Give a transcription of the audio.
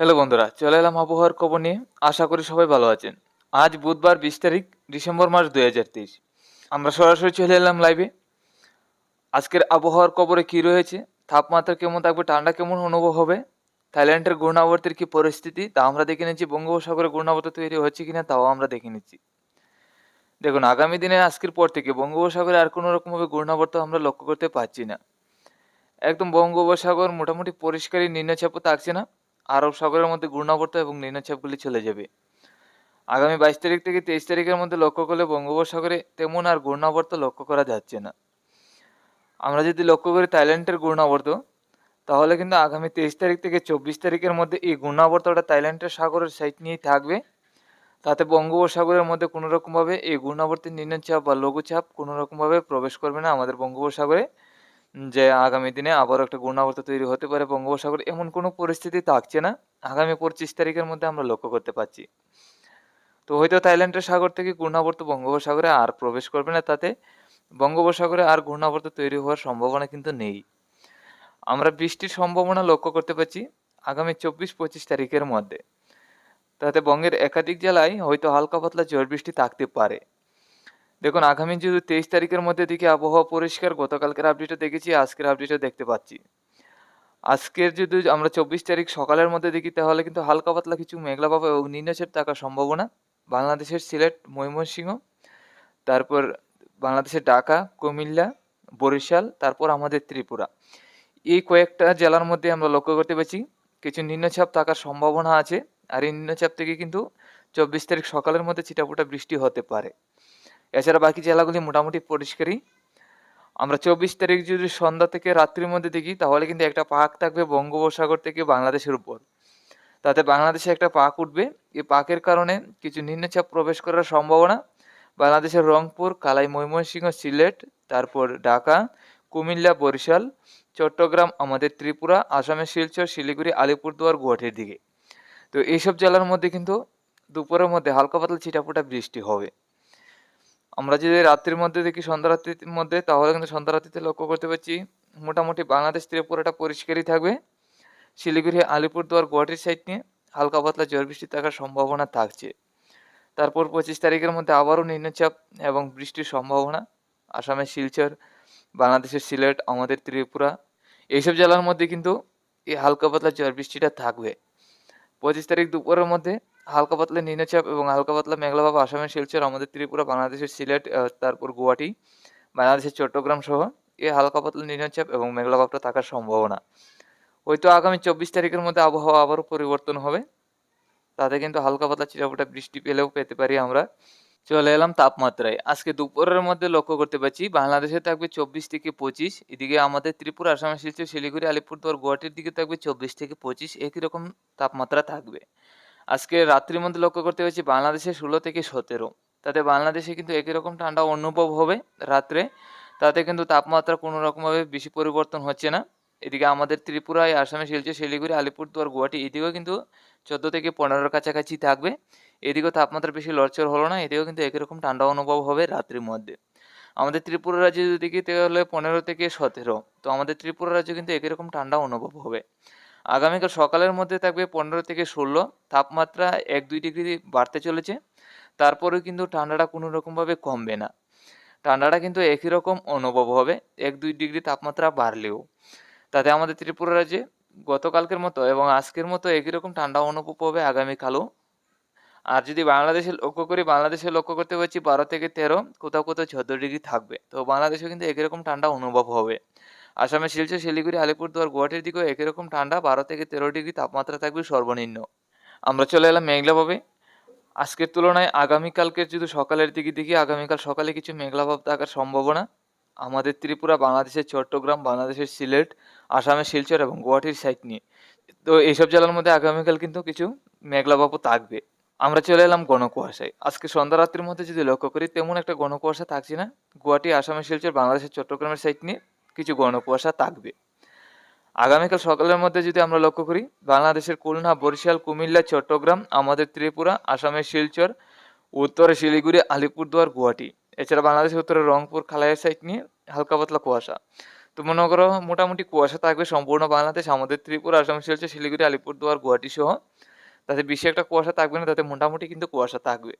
Hello বন্ধুরা, চলে এলাম আবহাওয়ার খবর নিয়ে। আশা করি সবাই ভালো আছেন। আজ বুধবার বিশ তারিখ, ডিসেম্বর মাস দুই হাজার তেইশ। আমরা সরাসরি চলে এলাম লাইভে আজকের আবহাওয়ার খবরে কী রয়েছে? তাপমাত্রা কেমন থাকবে? ঠান্ডা কেমন অনুভব হবে? থাইল্যান্ডের ঘূর্ণাবর্তের কি পরিস্থিতি? তা আমরা দেখে নিচ্ছি। বঙ্গোপসাগরে ঘূর্ণাবর্ত তৈরি হচ্ছে কিনা, তাও আমরা দেখে নিচ্ছি। দেখুন, আগামী দিনে আজকের পর থেকে বঙ্গোপসাগরে আর কোনো রকমভাবে ঘূর্ণাবর্ত আমরা লক্ষ্য করতে পারছি না। একদম বঙ্গোপসাগর মোটামুটি পরিষ্কারই, নিম্নচাপও থাকছে না। আরব সাগরের মধ্যে ঘূর্ণাবর্ত এবং নিম্নচাপগুলি চলে যাবে। আগামী বাইশ তারিখ থেকে তেইশ তারিখের মধ্যে লক্ষ্য করলে বঙ্গোপসাগরে তেমন আর ঘূর্ণাবর্ত লক্ষ্য করা যাচ্ছে না। আমরা যদি লক্ষ্য করি থাইল্যান্ডের ঘূর্ণাবর্ত, তাহলে কিন্তু আগামী তেইশ তারিখ থেকে চব্বিশ তারিখের মধ্যে এই ঘূর্ণাবর্তটা থাইল্যান্ডের সাগরের সাইড নিয়েই থাকবে। তাতে বঙ্গোপসাগরের মধ্যে কোনো রকমভাবে এই ঘূর্ণাবর্তের নিম্নচাপ বা লঘুচাপ কোনো রকমভাবে প্রবেশ করবে না আমাদের বঙ্গোপসাগরে। যে আগামী দিনে আবারও একটা ঘূর্ণাবর্ত তৈরি হতে পারে বঙ্গোপসাগরে, এমন কোনো পরিস্থিতি থাকছে না। আগামী পঁচিশ তারিখের মধ্যে আমরা লক্ষ্য করতে পারছি। তো হয়তো থাইল্যান্ডের সাগর থেকে ঘূর্ণাবর্ত বঙ্গোপসাগরে আর প্রবেশ করবে না তাতে। বঙ্গোপসাগরে আর ঘূর্ণাবর্ত তৈরি হওয়ার সম্ভাবনা কিন্তু নেই। আমরা বৃষ্টির সম্ভাবনা লক্ষ্য করতে পারছি আগামী চব্বিশ পঁচিশ তারিখের মধ্যে। তাতে বঙ্গের একাধিক জেলায় হয়তো হালকা পাতলা ঝড় বৃষ্টি থাকতে পারে। দেখুন, আগামী যদি তেইশ তারিখের মধ্যে দিকে আবহাওয়া পরিষ্কার, গতকালকের আপডেটও দেখেছি, আজকের আপডেটও দেখতে পাচ্ছি। আজকের যদি আমরা চব্বিশ তারিখ সকালের মধ্যে দেখি, তাহলে কিন্তু হালকা পাতলা কিছু মেঘলা পাবো এবং নিম্নচাপ থাকার সম্ভাবনা। বাংলাদেশের সিলেট, ময়মনসিংহ, তারপর বাংলাদেশের ঢাকা, কুমিল্লা, বরিশাল, তারপর আমাদের ত্রিপুরা। এই কয়েকটা জেলার মধ্যে আমরা লক্ষ্য করতে পারছি, কিছু নিম্নচাপ থাকার সম্ভাবনা আছে, আর এই নিম্নচাপ থেকে কিন্তু চব্বিশ তারিখ সকালের মধ্যে ছিটাফোটা বৃষ্টি হতে পারে। এছাড়া বাকি জেলাগুলি মোটামুটি পরিষ্কারই। আমরা চব্বিশ তারিখ যদি সন্ধ্যা থেকে রাত্রির মধ্যে দেখি, তাহলে কিন্তু একটা পাক থাকবে বঙ্গোপসাগর থেকে বাংলাদেশের উপর। তাতে বাংলাদেশে একটা পাক উঠবে। এই পাকের কারণে কিছু নিম্নচাপ প্রবেশ করার সম্ভাবনা। বাংলাদেশের রংপুর, কালাই ময়মনসিংহ, সিলেট, তারপর ঢাকা, কুমিল্লা, বরিশাল, চট্টগ্রাম, আমাদের ত্রিপুরা, আসামের শিলচর, শিলিগুড়ি, আলিপুরদুয়ার, গুয়াহাটির দিকে। তো এইসব জেলার মধ্যে কিন্তু দুপুরের মধ্যে হালকা পাতলা ছিটাফোটা বৃষ্টি হবে। আমরা যদি রাত্রির মধ্যে দেখি সন্ধ্যা রাত্রির মধ্যে, তাহলে কিন্তু সন্ধ্যা রাত্রিতে লক্ষ্য করতে পারছি, মোটামুটি বাংলাদেশ ত্রিপুরাটা পরিষ্কারই থাকবে। শিলিগুড়ি, আলিপুরদুয়ার, গুয়াহাটির সাইড নিয়ে হালকা পাতলা ঝড় বৃষ্টি থাকার সম্ভাবনা থাকছে। তারপর পঁচিশ তারিখের মধ্যে আবারও নিম্নচাপ এবং বৃষ্টির সম্ভাবনা। আসামের শিলচর, বাংলাদেশের সিলেট, আমাদের ত্রিপুরা, এইসব জেলার মধ্যে কিন্তু এই হালকা পাতলা ঝড় বৃষ্টিটা থাকবে। পঁচিশ তারিখ দুপুরের মধ্যে হালকা পাতলা নিম্নচাপ এবং হালকা পাতলা মেঘলাভাব আসামের শিলচর, আমাদের ত্রিপুরা, বাংলাদেশের সিলেট তারপর গুয়াহাটি, বাংলাদেশের চট্টগ্রাম সহ এই হালকা পাতলা নিম্নচাপ এবং মেঘলাভাবটা থাকার সম্ভাবনা। হয়তো আগামী চব্বিশ তারিখের মধ্যে আবহাওয়া আবারও পরিবর্তন হবে। তাতে কিন্তু হালকা পাতলা চিরাফোটা বৃষ্টি পেলেও পেতে পারি আমরা। চলে এলাম তাপমাত্রায়। আজকে দুপুরের মধ্যে লক্ষ্য করতে পারছি, বাংলাদেশে থাকবে চব্বিশ থেকে পঁচিশ, এদিকে আমাদের ত্রিপুরা, আসামের শিলচর, শিলিগুড়ি, আলিপুরদুয়ার, গুয়াহাটির দিকে থাকবে চব্বিশ থেকে পঁচিশ, একই রকম তাপমাত্রা থাকবে। আজকে রাত্রির মধ্যে লক্ষ্য করতে পারছি বাংলাদেশে ষোলো থেকে সতেরো। তাতে বাংলাদেশে কিন্তু একই রকম ঠান্ডা অনুভব হবে রাত্রে। তাতে কিন্তু তাপমাত্রা কোনো রকমভাবে বেশি পরিবর্তন হচ্ছে না। এদিকে আমাদের ত্রিপুরায়, আসামে, শিলচর, শিলিগুড়ি, আলিপুরদুয়ার, গুয়াহাটি এদিকেও কিন্তু চোদ্দ থেকে পনেরোর কাছাকাছি থাকবে। এদিকেও তাপমাত্রা বেশি লড়চড় হলো না এদিকেও কিন্তু একই রকম ঠান্ডা অনুভব হবে রাত্রির মধ্যে। আমাদের ত্রিপুরা রাজ্যে যদি দেখি, তাহলে পনেরো থেকে সতেরো। তো আমাদের ত্রিপুরা রাজ্যে কিন্তু একই রকম ঠান্ডা অনুভব হবে। আগামীকাল সকালের মধ্যে থাকবে পনেরো থেকে ষোলো। তাপমাত্রা এক দুই ডিগ্রি বাড়তে চলেছে। তারপরেও কিন্তু ঠান্ডাটা কোনো রকমভাবে কমবে না। ঠান্ডাটা কিন্তু একই রকম অনুভব হবে, এক দুই ডিগ্রি তাপমাত্রা বাড়লেও। তাতে আমাদের ত্রিপুরা রাজ্যে গতকালকের মতো এবং আজকের মতো একই রকম ঠান্ডা অনুভব হবে আগামীকালও। আর যদি বাংলাদেশে লক্ষ্য করি, বাংলাদেশে লক্ষ্য করতে পারছি বারো থেকে তেরো, কোথাও কোথাও চোদ্দ ডিগ্রি থাকবে। তো বাংলাদেশেও কিন্তু একই রকম ঠান্ডা অনুভব হবে। আসামের শিলচর, শিলিগুড়ি, আলিপুরদুয়ার, গুয়াহাটির দিকেও একই রকম ঠান্ডা, বারো থেকে তেরো ডিগ্রি তাপমাত্রা থাকবে সর্বনিম্ন। আমরা চলে এলাম মেঘলাভাবে আজকের তুলনায় আগামীকালকের যদি সকালের দিকে দেখি, আগামীকাল সকালে কিছু মেঘলাভাব থাকার সম্ভাবনা। আমাদের ত্রিপুরা, বাংলাদেশের চট্টগ্রাম, বাংলাদেশের সিলেট আসামের শিলচর এবং গুয়াহাটির সাইড নিয়ে। তো এইসব জেলার মধ্যে আগামীকাল কিন্তু কিছু মেঘলাভাবও থাকবে। আমরা চলে এলাম গণকুয়াশায়। আজকে সন্ধ্যা রাত্রির মধ্যে যদি লক্ষ্য করি, তেমন একটা গণকুয়াশা থাকছে না। গুয়াহাটি আসামের শিলচর, বাংলাদেশের চট্টগ্রামের সাইড নিয়ে। কিছু গণকুয়াশা থাকবে। আগামীকাল সকালের মধ্যে যদি আমরা লক্ষ্য করি, বাংলাদেশের খুলনা, বরিশাল, কুমিল্লা, চট্টগ্রাম, আমাদের ত্রিপুরা, আসামের শিলচর, উত্তরে শিলিগুড়ি, আলিপুরদুয়ার, গুয়াহাটি। এছাড়া বাংলাদেশের উত্তরে রংপুর খালাইয়ের সাইড নিয়ে হালকা পাতলা কুয়াশা। তো মনে করো, মোটামুটি কুয়াশা থাকবে সম্পূর্ণ বাংলাদেশ, আমাদের ত্রিপুরা, আসাম, শিলচর, শিলিগুড়ি, আলিপুরদুয়ার, গুয়াহাটি সহ। তাতে বেশি একটা কুয়াশা থাকবে না, তাতে মোটামুটি কিন্তু কুয়াশা থাকবে।